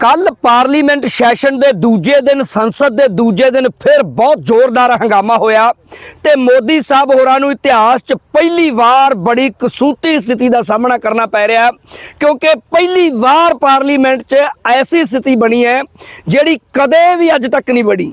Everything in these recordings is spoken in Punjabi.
ਕੱਲ ਪਾਰਲੀਮੈਂਟ ਸੈਸ਼ਨ ਦੇ ਦੂਜੇ ਦਿਨ, ਸੰਸਦ ਦੇ ਦੂਜੇ ਦਿਨ ਫਿਰ ਬਹੁਤ ਜ਼ੋਰਦਾਰ ਹੰਗਾਮਾ ਹੋਇਆ ਤੇ ਮੋਦੀ ਸਾਹਿਬ ਹੋਰਾਂ ਨੂੰ ਇਤਿਹਾਸ 'ਚ ਪਹਿਲੀ ਵਾਰ ਬੜੀ ਕਸੂਤੀ ਸਥਿਤੀ ਦਾ ਸਾਹਮਣਾ ਕਰਨਾ ਪੈ ਰਿਹਾ ਕਿਉਂਕਿ ਪਹਿਲੀ ਵਾਰ ਪਾਰਲੀਮੈਂਟ 'ਚ ਐਸੀ ਸਥਿਤੀ ਬਣੀ ਹੈ ਜਿਹੜੀ ਕਦੇ ਵੀ ਅੱਜ ਤੱਕ ਨਹੀਂ ਬਣੀ।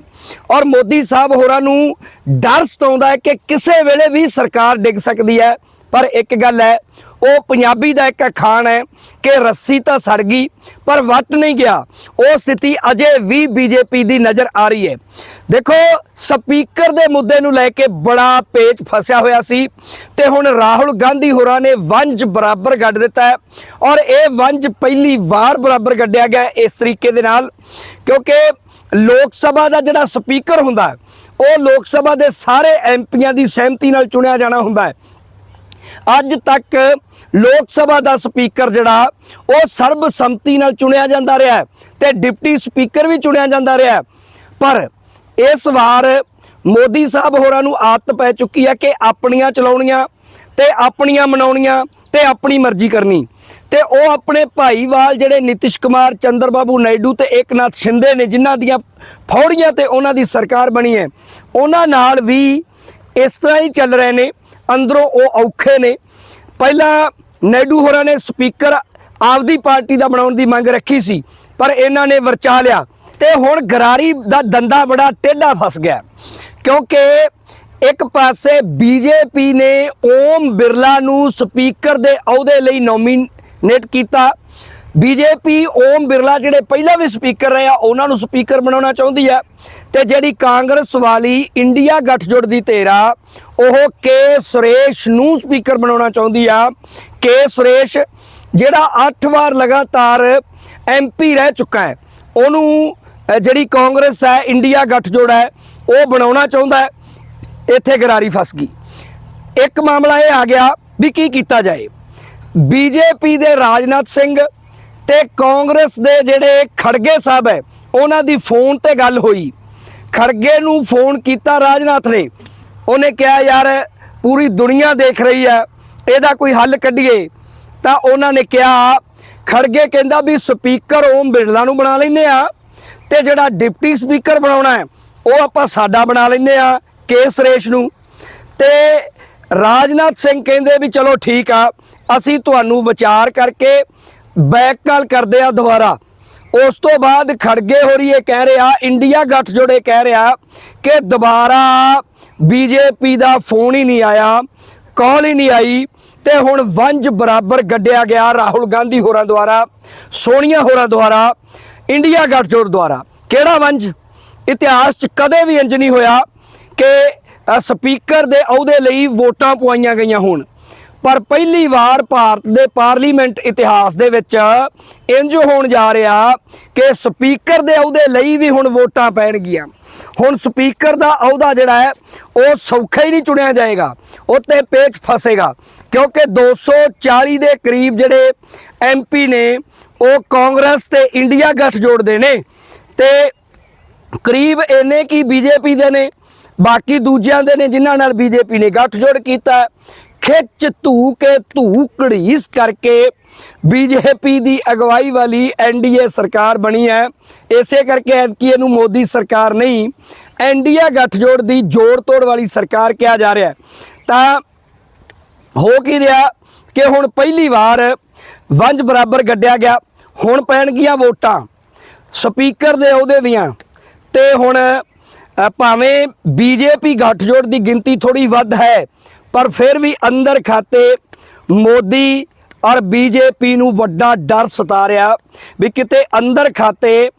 ਔਰ ਮੋਦੀ ਸਾਹਿਬ ਹੋਰਾਂ ਨੂੰ ਡਰ ਸਤਾਉਂਦਾ ਹੈ ਕਿ ਕਿਸੇ ਵੇਲੇ ਵੀ ਸਰਕਾਰ ਡਿੱਗ ਸਕਦੀ ਹੈ। ਪਰ ਇੱਕ ਗੱਲ ਹੈ ਉਹ ਪੰਜਾਬੀ ਦਾ ਇੱਕ ਅਖਾਣ ਹੈ ਕਿ ਰੱਸੀ ਤਾਂ ਸੜ ਗਈ, ਪਰ ਵੱਟ ਨਹੀਂ ਗਿਆ। ਉਹ ਸਥਿਤੀ ਅਜੇ ਵੀ ਬੀਜੇਪੀ ਦੀ ਨਜ਼ਰ ਆ ਰਹੀ ਹੈ। ਦੇਖੋ, ਸਪੀਕਰ ਦੇ ਮੁੱਦੇ ਨੂੰ ਲੈ ਕੇ ਬੜਾ ਪੇਚ ਫਸਿਆ ਹੋਇਆ ਸੀ ਤੇ ਹੁਣ ਰਾਹੁਲ ਗਾਂਧੀ ਹੋਰਾਂ ਨੇ ਵੰਜ ਬਰਾਬਰ ਗੱਡ ਦਿੱਤਾ ਹੈ ਔਰ ਇਹ ਵੰਜ ਪਹਿਲੀ ਵਾਰ ਬਰਾਬਰ ਗੱਡਿਆ ਗਿਆ ਇਸ ਤਰੀਕੇ ਦੇ ਨਾਲ, ਕਿਉਂਕਿ ਲੋਕ ਸਭਾ ਦਾ ਜਿਹੜਾ ਸਪੀਕਰ ਹੁੰਦਾ, ਉਹ ਲੋਕ ਸਭਾ ਦੇ ਸਾਰੇ ਐਮਪੀਆਂ ਦੀ ਸਹਿਮਤੀ ਨਾਲ ਚੁਣਿਆ ਜਾਣਾ ਹੁੰਦਾ ਹੈ। ਅੱਜ ਤੱਕ ਲੋਕ ਸਭਾ ਦਾ ਸਪੀਕਰ ਜਿਹੜਾ, ਉਹ ਸਰਬਸੰਮਤੀ ਨਾਲ ਚੁਣਿਆ ਜਾਂਦਾ ਰਿਹਾ ਹੈ ਤੇ ਡਿਪਟੀ ਸਪੀਕਰ ਵੀ ਚੁਣਿਆ ਜਾਂਦਾ ਰਿਹਾ ਪਰ ਇਸ ਵਾਰ ਮੋਦੀ ਸਾਹਿਬ ਹੋਰਾਂ ਨੂੰ ਆਦਤ ਪੈ ਚੁੱਕੀ ਹੈ ਕਿ ਆਪਣੀਆਂ ਚਲਾਉਣੀਆਂ ਤੇ ਆਪਣੀਆਂ ਮਨਾਉਣੀਆਂ ਤੇ ਆਪਣੀ ਮਰਜ਼ੀ ਕਰਨੀ। ਤੇ ਉਹ ਆਪਣੇ ਭਾਈਵਾਲ ਜਿਹੜੇ ਨਿਤਿਸ਼ ਕੁਮਾਰ, ਚੰਦਰ ਬਾਬੂ ਨਾਇਡੂ ਤੇ ਏਕਨਾਥ ਸ਼ਿੰਦੇ ਨੇ, ਜਿਨ੍ਹਾਂ ਦੀਆਂ ਫੌੜੀਆਂ ਤੇ ਉਹਨਾਂ ਦੀ ਸਰਕਾਰ ਬਣੀ ਹੈ, ਉਹਨਾਂ ਨਾਲ ਵੀ ਇਸ ਤਰ੍ਹਾਂ ਹੀ ਚੱਲ ਰਹੇ ਨੇ। ਅੰਦਰੋਂ ਉਹ ਔਖੇ ਨੇ। ਪਹਿਲਾਂ ਨਾਇਡੂ ਹੋਰਾਂ ਨੇ ਸਪੀਕਰ ਆਪਦੀ ਪਾਰਟੀ ਦਾ ਬਣਾਉਣ ਦੀ ਮੰਗ ਰੱਖੀ ਸੀ, ਪਰ ਇਹਨਾਂ ਨੇ ਵਰਚਾ ਲਿਆ। ਤੇ ਹੁਣ ਗਰਾਰੀ ਦਾ ਦੰਦਾ ਬੜਾ ਟੇਢਾ ਫਸ ਗਿਆ। ਕਿਉਂਕਿ ਇੱਕ ਪਾਸੇ ਬੀਜੇਪੀ ਨੇ ਓਮ ਬਿਰਲਾ ਨੂੰ ਸਪੀਕਰ ਦੇ ਅਹੁਦੇ ਲਈ ਨੋਮੀਨੇਟ ਕੀਤਾ ਬੀਜੇਪੀ, ਓਮ ਬਿਰਲਾ ਜਿਹੜੇ ਪਹਿਲਾਂ ਵੀ ਸਪੀਕਰ ਰਹੇ ਆ, ਉਹਨਾਂ ਨੂੰ ਸਪੀਕਰ ਬਣਾਉਣਾ ਚਾਹੁੰਦੀ ਹੈ। ਤੇ ਜਿਹੜੀ ਕਾਂਗਰਸ ਵਾਲੀ ਇੰਡੀਆ ਗੱਠਜੋੜ ਦੀ ਧੇਰਾ ਉਹ ਕੇ ਸੁਰੇਸ਼ ਨੂੰ ਸਪੀਕਰ ਬਣਾਉਣਾ ਚਾਹੁੰਦੀ ਆ। ਕੇ ਸੁਰੇਸ਼, ਜਿਹੜਾ 8 ਵਾਰ ਲਗਾਤਾਰ ਐਮਪੀ ਰਹਿ ਚੁੱਕਾ ਹੈ, ਉਹਨੂੰ ਜਿਹੜੀ ਕਾਂਗਰਸ ਹੈ, ਇੰਡੀਆ ਗੱਠਜੋੜ ਹੈ, ਉਹ ਬਣਾਉਣਾ ਚਾਹੁੰਦਾ ਹੈ। ਇੱਥੇ ਗਰਾਰੀ ਫਸ ਗਈ। ਇੱਕ ਮਾਮਲਾ ਇਹ ਆ ਗਿਆ ਵੀ ਕੀ ਕੀਤਾ ਜਾਏ। ਬੀਜੇਪੀ ਦੇ ਰਾਜਨਾਥ ਸਿੰਘ ਤੇ ਕਾਂਗਰਸ ਦੇ ਜਿਹੜੇ ਖੜਗੇ ਸਾਹਿਬ ਹੈ, ਉਹਨਾਂ ਦੀ ਫੋਨ ਤੇ ਗੱਲ ਹੋਈ। ਖੜਗੇ ਨੂੰ ਫੋਨ ਕੀਤਾ ਰਾਜਨਾਥ ਨੇ। ਉਹਨੇ ਕਿਹਾ, ਯਾਰ, ਪੂਰੀ ਦੁਨੀਆ ਦੇਖ ਰਹੀ ਹੈ, ਇਹਦਾ ਕੋਈ ਹੱਲ ਕੱਢੀਏ। ਤਾਂ ਉਹਨਾਂ ਨੇ ਕਿਹਾ, ਖੜਗੇ ਕਹਿੰਦਾ ਵੀ ਸਪੀਕਰ ਓਮ ਬਿਰਲਾ ਨੂੰ ਬਣਾ ਲੈਨੇ ਆ ਤੇ ਜਿਹੜਾ ਡਿਪਟੀ ਸਪੀਕਰ ਬਣਾਉਣਾ ਹੈ, ਉਹ ਆਪਾਂ ਸਾਡਾ ਬਣਾ ਲੈਨੇ ਆ ਕੇ ਸੁਰੇਸ਼ ਨੂੰ। ਤੇ ਰਾਜਨਾਥ ਸਿੰਘ ਕਹਿੰਦੇ ਵੀ ਚਲੋ ਠੀਕ ਆ, ਅਸੀਂ ਤੁਹਾਨੂੰ ਵਿਚਾਰ ਕਰਕੇ ਬੈਕ ਕਾਲ ਕਰਦੇ ਆ ਦੁਬਾਰਾ। ਉਸ ਤੋਂ ਬਾਅਦ ਖੜਗੇ ਹੋਰੀ ਇਹ ਕਹਿ ਰਿਹਾ, ਇੰਡੀਆ ਗੱਠਜੋੜੇ ਕਹਿ ਰਿਹਾ ਕਿ ਦੁਬਾਰਾ ਬੀਜੇਪੀ ਦਾ ਫੋਨ ਹੀ ਨਹੀਂ ਆਇਆ, ਕਾਲ ਹੀ ਨਹੀਂ ਆਈ ਤੇ ਹੁਣ ਵੰਜ ਬਰਾਬਰ ਗੱਡਿਆ ਗਿਆ ਰਾਹੁਲ ਗਾਂਧੀ ਹੋਰਾਂ ਦੁਆਰਾ, ਸੋਨੀਆ ਹੋਰਾਂ ਦੁਆਰਾ, ਇੰਡੀਆ ਗੱਠਜੋੜ ਦੁਆਰਾ। ਕਿਹੜਾ ਵੰਜ ਇਤਿਹਾਸ 'ਚ ਕਦੇ ਵੀ ਇੰਜ ਨਹੀਂ ਹੋਇਆ ਕਿ ਸਪੀਕਰ ਦੇ ਅਹੁਦੇ ਲਈ ਵੋਟਾਂ ਪਵਾਈਆਂ ਗਈਆਂ ਹੋਣ। ਪਰ ਪਹਿਲੀ ਵਾਰ ਭਾਰਤ ਦੇ ਪਾਰਲੀਮੈਂਟ ਇਤਿਹਾਸ ਦੇ ਵਿੱਚ ਇੰਜ ਹੋਣ ਜਾ ਰਿਹਾ ਕਿ ਸਪੀਕਰ ਦੇ ਅਹੁਦੇ ਲਈ ਵੀ ਹੁਣ ਵੋਟਾਂ ਪੈਣਗੀਆਂ। ਹੁਣ ਸਪੀਕਰ ਦਾ ਅਹੁਦਾ ਜਿਹੜਾ ਹੈ, ਉਹ ਸੌਖਾ ਹੀ ਨਹੀਂ ਚੁਣਿਆ ਜਾਏਗਾ, ਉੱਤੇ ਪੇਚ ਫਸੇਗਾ, ਕਿਉਂਕਿ 240 ਦੇ ਕਰੀਬ ਜਿਹੜੇ ਐਮਪੀ ਨੇ, ਉਹ ਕਾਂਗਰਸ ਤੇ ਇੰਡੀਆ ਗੱਠਜੋੜ ਦੇ ਨੇ ਤੇ ਕਰੀਬ ਇੰਨੇ ਕੀ ਬੀਜੇਪੀ ਦੇ ਨੇ, ਬਾਕੀ ਦੂਜਿਆਂ ਦੇ ਨੇ ਜਿਨ੍ਹਾਂ ਨਾਲ ਬੀਜੇਪੀ ਨੇ ਗੱਠਜੋੜ ਕੀਤਾ। ਖਿੱਚ ਧੂ ਕੇ ਧੂ ਘੜੀਸ ਕਰਕੇ ਬੀਜੇਪੀ ਦੀ ਅਗਵਾਈ ਵਾਲੀ ਐਨਡੀਏ ਸਰਕਾਰ ਬਣੀ ਹੈ। ਇਸੇ ਕਰਕੇ ਐਤਕੀ ਇਹਨੂੰ ਮੋਦੀ ਸਰਕਾਰ ਨਹੀਂ ਐਨਡੀਏ ਗੱਠਜੋੜ ਦੀ ਜੋੜ ਤੋੜ ਵਾਲੀ ਸਰਕਾਰ ਕਿਹਾ ਜਾ ਰਿਹਾ ਤਾਂ ਹੋ ਕੀ ਰਿਹਾ ਕਿ ਹੁਣ ਪਹਿਲੀ ਵਾਰ ਵੰਜ ਬਰਾਬਰ ਗੱਡਿਆ ਗਿਆ। ਹੁਣ ਪੈਣਗੀਆਂ ਵੋਟਾਂ ਸਪੀਕਰ ਦੇ ਅਹੁਦੇ ਦੀਆਂ। ਤੇ ਹੁਣ ਅ, ਭਾਵੇਂ ਬੀਜੇਪੀ ਗੱਠਜੋੜ ਦੀ ਗਿਣਤੀ ਥੋੜੀ ਵੱਧ ਹੈ ਪਰ ਫਿਰ ਵੀ ਅੰਦਰ ਖਾਤੇ ਮੋਦੀ ਔਰ ਬੀਜੇਪੀ ਨੂੰ ਵੱਡਾ ਡਰ ਸਤਾ ਰਿਹਾ ਵੀ ਕਿਤੇ ਅੰਦਰ ਖਾਤੇ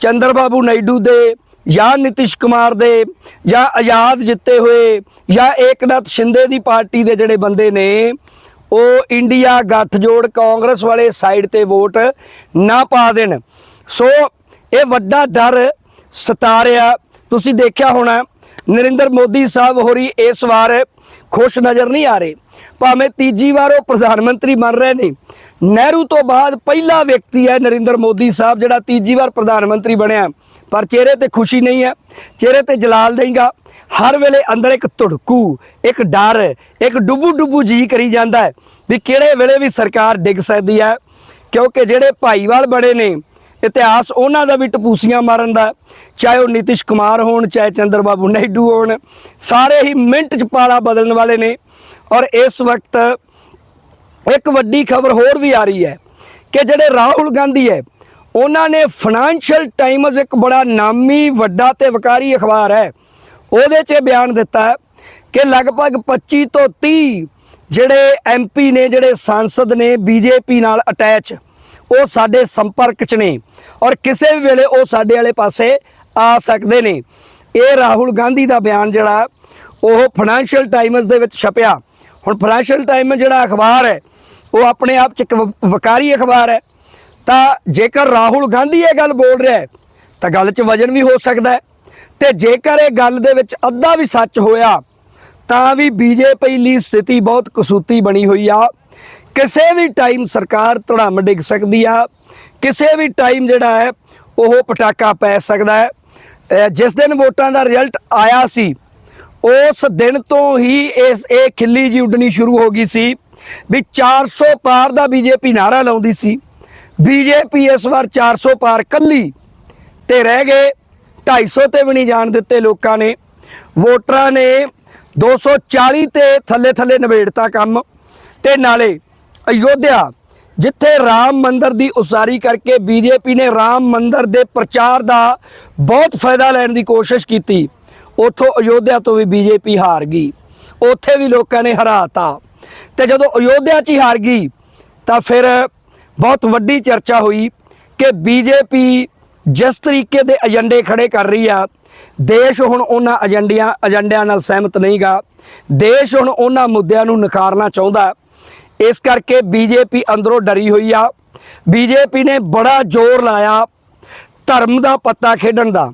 ਚੰਦਰ ਬਾਬੂ ਨਾਇਡੂ ਦੇ ਜਾਂ ਨਿਤਿਸ਼ ਕੁਮਾਰ ਦੇ ਜਾਂ ਆਜ਼ਾਦ ਜਿੱਤੇ ਹੋਏ ਜਾਂ ਏਕਨਾਥ ਸ਼ਿੰਦੇ ਦੀ ਪਾਰਟੀ ਦੇ ਜਿਹੜੇ ਬੰਦੇ ਨੇ, ਉਹ ਇੰਡੀਆ ਗੱਠਜੋੜ ਕਾਂਗਰਸ ਵਾਲੇ ਸਾਈਡ ਤੇ ਵੋਟ ਨਾ ਪਾ ਦੇਣ। ਸੋ ਇਹ ਵੱਡਾ ਡਰ ਸਤਾ ਰਿਹਾ ਤੁਸੀਂ ਦੇਖਿਆ ਹੋਣਾ, ਨਰਿੰਦਰ ਮੋਦੀ ਸਾਹਿਬ ਹੋਰੀ ਇਸ ਵਾਰ ਖੁਸ਼ ਨਜ਼ਰ ਨਹੀਂ ਆ ਰਹੇ। ਭਾਵੇਂ ਤੀਜੀ ਵਾਰ ਉਹ ਪ੍ਰਧਾਨ ਮੰਤਰੀ ਬਣ ਰਹੇ ਨੇ। ਨਹਿਰੂ ਤੋਂ ਬਾਅਦ ਪਹਿਲਾ ਵਿਅਕਤੀ ਹੈ ਨਰਿੰਦਰ ਮੋਦੀ ਸਾਹਿਬ, ਜਿਹੜਾ ਤੀਜੀ ਵਾਰ ਪ੍ਰਧਾਨ ਮੰਤਰੀ ਬਣਿਆ। ਪਰ ਚਿਹਰੇ ਤੇ ਖੁਸ਼ੀ ਨਹੀਂ ਹੈ, ਚਿਹਰੇ ਤੇ ਜਲਾਲ ਨਹੀਂਗਾ। ਹਰ ਵੇਲੇ ਅੰਦਰ ਇੱਕ ਧੜਕੂ, ਇੱਕ ਡਰ, ਇੱਕ ਡੁੱਬੂ ਡੁੱਬੂ ਜੀ ਕਰੀ ਜਾਂਦਾ ਹੈ ਵੀ ਕਿਹੜੇ ਵੇਲੇ ਵੀ ਸਰਕਾਰ ਡਿੱਗ ਸਕਦੀ ਹੈ। ਕਿਉਂਕਿ ਜਿਹੜੇ ਭਾਈਵਾਲ ਬੜੇ ਨੇ ਇਤਿਹਾਸ ਉਹਨਾਂ ਦਾ ਵੀ ਟਪੂਸੀਆਂ ਮਾਰਨ ਦਾ ਚਾਹੇ ਉਹ ਨਿਤਿਸ਼ ਕੁਮਾਰ ਹੋਣ, ਚਾਹੇ ਚੰਦਰਬਾਬੂ ਨਾਇਡੂ ਹੋਣ, ਸਾਰੇ ਹੀ ਮਿੰਟ ਚ ਪਾਲਾ ਬਦਲਣ ਵਾਲੇ ਨੇ। ਔਰ ਇਸ ਵਕਤ ਇੱਕ ਵੱਡੀ ਖਬਰ ਹੋਰ ਵੀ ਆ ਰਹੀ ਹੈ ਕਿ ਜਿਹੜੇ ਰਾਹੁਲ ਗਾਂਧੀ ਹੈ, ਉਹਨਾਂ ਨੇ ਫਾਈਨੈਂਸ਼ੀਅਲ ਟਾਈਮਜ਼ ਇੱਕ ਬੜਾ ਨਾਮੀ, ਵੱਡਾ ਤੇ ਵਕਾਰੀ ਅਖਬਾਰ ਹੈ। ਉਹਦੇ 'ਚ ਇਹ ਬਿਆਨ ਦਿੱਤਾ ਹੈ ਕਿ ਲਗਭਗ 25 ਤੋਂ 30 ਜਿਹੜੇ ਐਮਪੀ ਨੇ, ਜਿਹੜੇ ਸੰਸਦ ਨੇ ਬੀਜੇਪੀ ਨਾਲ ਅਟੈਚ, ਉਹ ਸਾਡੇ ਸੰਪਰਕ 'ਚ ਨੇ। ਔਰ ਕਿਸੇ ਵੀ ਵੇਲੇ ਉਹ ਸਾਡੇ ਵਾਲੇ ਪਾਸੇ ਆ ਸਕਦੇ ਨੇ। ਇਹ ਰਾਹੁਲ ਗਾਂਧੀ ਦਾ ਬਿਆਨ ਜਿਹੜਾ, ਉਹ ਫਾਈਨੈਂਸ਼ੀਅਲ ਟਾਈਮਜ਼ ਦੇ ਵਿੱਚ ਛਪਿਆ। ਹੁਣ ਫਾਈਨੈਂਸ਼ੀਅਲ ਟਾਈਮਜ਼ ਜਿਹੜਾ ਅਖਬਾਰ ਹੈ, ਉਹ ਆਪਣੇ ਆਪ 'ਚ ਇੱਕ ਵ- ਵਕਾਰੀ ਅਖਬਾਰ ਹੈ। ਤਾਂ ਜੇਕਰ ਰਾਹੁਲ ਗਾਂਧੀ ਇਹ ਗੱਲ ਬੋਲ ਰਿਹਾ ਹੈ, ਤਾਂ ਗੱਲ 'ਚ ਵਜਨ ਵੀ ਹੋ ਸਕਦਾ ਹੈ। ਤੇ ਜੇਕਰ ਇਹ ਗੱਲ ਦੇ ਵਿੱਚ ਅੱਧਾ ਵੀ ਸੱਚ ਹੋਇਆ, ਤਾਂ ਵੀ ਬੀਜੇਪੀ ਲਈ ਸਥਿਤੀ ਬਹੁਤ ਕਸੂਤੀ ਬਣੀ ਹੋਈ ਆ। ਕਿਸੇ ਵੀ ਟਾਈਮ ਸਰਕਾਰ ਧੜਮ ਡਿੱਗ ਸਕਦੀ ਆ। ਕਿਸੇ ਵੀ ਟਾਈਮ ਜਿਹੜਾ ਹੈ, ਉਹ ਪਟਾਕਾ ਪੈ ਸਕਦਾ ਹੈ। ਜਿਸ ਦਿਨ ਵੋਟਾਂ ਦਾ ਰਿਜ਼ਲਟ ਆਇਆ ਸੀ, ਉਸ ਦਿਨ ਤੋਂ ਹੀ ਇਸ, ਇਹ ਖਿੱਲੀ ਜੀ ਉੱਡਣੀ ਸ਼ੁਰੂ ਹੋ ਗਈ ਸੀ ਵੀ 400 ਪਾਰ ਦਾ ਬੀਜੇਪੀ ਨਾਰਾ ਲਾਉਂਦੀ ਸੀ। ਬੀਜੇਪੀ ਇਸ ਵਾਰ 400 ਪਾਰ ਕੱਲੀ ਤੇ ਰਹਿ ਗਏ। 250 ਤੇ ਵੀ ਨਹੀਂ ਜਾਣ ਦਿੱਤੇ ਲੋਕਾਂ ਨੇ। ਵੋਟਰਾਂ ਨੇ 240 ਤੇ ਥੱਲੇ ਥੱਲੇ ਨਿਬੇੜਤਾ ਕੰਮ ਤੇ ਨਾਲੇ ਅਯੋਧਿਆ ਜਿੱਥੇ ਰਾਮ ਮੰਦਰ ਦੀ ਉਸਾਰੀ ਕਰਕੇ ਬੀਜੇਪੀ ਨੇ ਰਾਮ ਮੰਦਰ ਦੇ ਪ੍ਰਚਾਰ ਦਾ ਬਹੁਤ ਫਾਇਦਾ ਲੈਣ ਦੀ ਕੋਸ਼ਿਸ਼ ਕੀਤੀ, ਉੱਥੋਂ ਅਯੋਧਿਆ ਤੋਂ ਵੀ ਬੀਜੇਪੀ ਹਾਰ ਗਈ, ਉੱਥੇ ਵੀ ਲੋਕਾਂ ਨੇ ਹਰਾਤਾ। ਤੇ ਜਦੋਂ ਅਯੋਧਿਆ 'ਚ ਹੀ ਹਾਰ ਗਈ, ਤਾਂ ਫਿਰ ਬਹੁਤ ਵੱਡੀ ਚਰਚਾ ਹੋਈ ਕਿ ਬੀਜੇਪੀ ਜਿਸ ਤਰੀਕੇ ਦੇ ਏਜੰਡੇ ਖੜੇ ਕਰ ਰਹੀ ਆ, ਦੇਸ਼ ਹੁਣ ਉਹਨਾਂ ਏਜੰਡਿਆਂ ਏਜੰਡਿਆਂ ਨਾਲ ਸਹਿਮਤ ਨਹੀਂਗਾ, ਦੇਸ਼ ਹੁਣ ਉਹਨਾਂ ਮੁੱਦਿਆਂ ਨੂੰ ਨਕਾਰਨਾ ਚਾਹੁੰਦਾ ਇਸ ਕਰਕੇ ਬੀਜੇਪੀ ਅੰਦਰੋਂ ਡਰੀ ਹੋਈ ਆ। ਬੀਜੇਪੀ ਨੇ ਬੜਾ ਜ਼ੋਰ ਲਾਇਆ ਧਰਮ ਦਾ ਪੱਤਾ ਖੇਡਣ ਦਾ।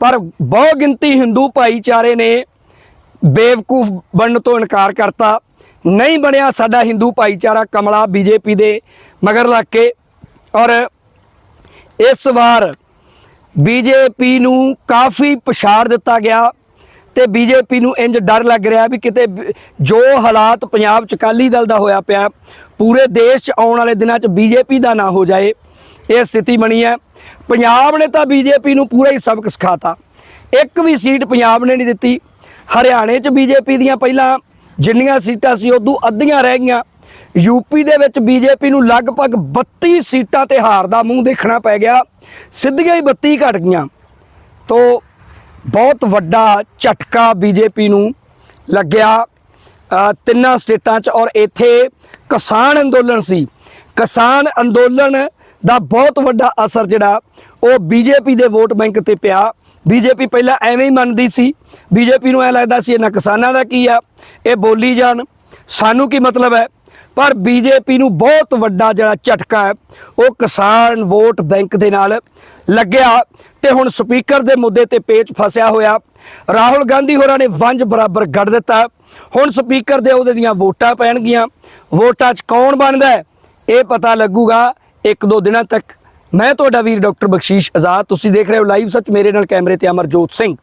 ਪਰ ਬਹੁ ਗਿਣਤੀ ਹਿੰਦੂ ਭਾਈਚਾਰੇ ਨੇ ਬੇਵਕੂਫ ਬਣਨ ਤੋਂ ਇਨਕਾਰ ਕਰਤਾ। ਨਹੀਂ ਬਣਿਆ ਸਾਡਾ ਹਿੰਦੂ ਭਾਈਚਾਰਾ ਕਮਲਾ ਬੀਜੇਪੀ ਦੇ ਮਗਰ ਲੱਗ ਕੇ। ਔਰ ਇਸ ਵਾਰ ਬੀਜੇਪੀ ਨੂੰ ਕਾਫੀ ਪਛਾੜ ਦਿੱਤਾ ਗਿਆ। ਤੇ ਬੀਜੇਪੀ ਨੂੰ ਇੰਜ ਡਰ ਲੱਗ ਰਿਹਾ ਵੀ ਕਿਤੇ ਜੋ ਹਾਲਾਤ ਪੰਜਾਬ ਚ ਅਕਾਲੀ ਦਲ ਦਾ ਹੋਇਆ ਪਿਆ, ਪੂਰੇ ਦੇਸ਼ ਚ ਆਉਣ ਵਾਲੇ ਦਿਨਾਂ ਚ ਬੀਜੇਪੀ ਦਾ ਨਾ ਹੋ ਜਾਏ, ਇਹ ਸਥਿਤੀ ਬਣੀ ਹੈ। ਪੰਜਾਬ ਨੇ ਤਾਂ ਬੀਜੇਪੀ ਨੂੰ ਪੂਰਾ ਹੀ ਸਬਕ ਸਿਖਾਤਾ। ਇੱਕ ਵੀ ਸੀਟ ਪੰਜਾਬ ਨੇ ਨਹੀਂ ਦਿੱਤੀ। ਹਰਿਆਣੇ ਚ ਬੀਜੇਪੀ ਦੀਆਂ ਪਹਿਲਾਂ ਜਿੰਨੀਆਂ ਸੀਟਾਂ ਸੀ, ਉਦੋਂ ਅੱਧੀਆਂ ਰਹਿ ਗਈਆਂ। ਯੂਪੀ ਦੇ ਵਿੱਚ ਬੀਜੇਪੀ ਨੂੰ ਲਗਭਗ 32 ਸੀਟਾਂ ਤੇ ਹਾਰ ਦਾ ਮੂੰਹ ਦੇਖਣਾ ਪੈ ਗਿਆ। ਸਿੱਧੀਆਂ ਹੀ 32 ਘਟ ਗਈਆਂ। ਤੋ ਬਹੁਤ ਵੱਡਾ ਝਟਕਾ ਬੀਜੇਪੀ ਨੂੰ ਲੱਗਿਆ ਤਿੰਨਾਂ ਸਟੇਟਾਂ 'ਚ ਔਰ ਇੱਥੇ ਕਿਸਾਨ ਅੰਦੋਲਨ ਸੀ। ਕਿਸਾਨ ਅੰਦੋਲਨ ਦਾ ਬਹੁਤ ਵੱਡਾ ਅਸਰ ਜਿਹੜਾ, ਉਹ ਬੀਜੇਪੀ ਦੇ ਵੋਟ ਬੈਂਕ ਤੇ ਪਿਆ। ਬੀਜੇਪੀ ਪਹਿਲਾਂ ਐਵੇਂ ਹੀ ਮੰਨਦੀ ਸੀ। ਬੀਜੇਪੀ ਨੂੰ ਐ ਲੱਗਦਾ ਸੀ ਇਹਨਾਂ ਕਿਸਾਨਾਂ ਦਾ ਕੀ ਆ, ਇਹ ਬੋਲੀ ਜਾਣ। ਸਾਨੂੰ ਕੀ ਮਤਲਬ ਹੈ? ਪਰ ਬੀਜੇਪੀ ਨੂੰ ਬਹੁਤ ਵੱਡਾ ਜਿਹੜਾ ਝਟਕਾ ਹੈ, ਉਹ ਕਿਸਾਨ ਵੋਟ ਬੈਂਕ ਦੇ ਨਾਲ ਲੱਗਿਆ। ਤੇ ਹੁਣ ਸਪੀਕਰ ਦੇ ਮੁੱਦੇ ਤੇ ਪੇਚ ਫਸਿਆ ਹੋਇਆ। ਰਾਹੁਲ ਗਾਂਧੀ ਹੋਰਾਂ ਨੇ ਵੰਜ ਬਰਾਬਰ ਗੜ ਦਿੱਤਾ। ਹੁਣ ਸਪੀਕਰ ਦੇ ਉਹਦੇ ਦੀਆਂ ਵੋਟਾਂ ਪੈਣਗੀਆਂ। ਵੋਟਾਂ 'ਚ ਕੌਣ ਬਣਦਾ ਇਹ ਪਤਾ ਲੱਗੂਗਾ ਇੱਕ ਦੋ ਦਿਨਾਂ ਤੱਕ। ਮੈਂ ਤੁਹਾਡਾ ਵੀਰ ਡਾਕਟਰ ਬਖਸ਼ੀਸ਼ ਆਜ਼ਾਦ। ਤੁਸੀਂ ਦੇਖ ਰਹੇ ਹੋ ਲਾਈਵ ਸੱਚ। ਮੇਰੇ ਨਾਲ ਕੈਮਰੇ ਤੇ ਅਮਰਜੋਤ ਸਿੰਘ।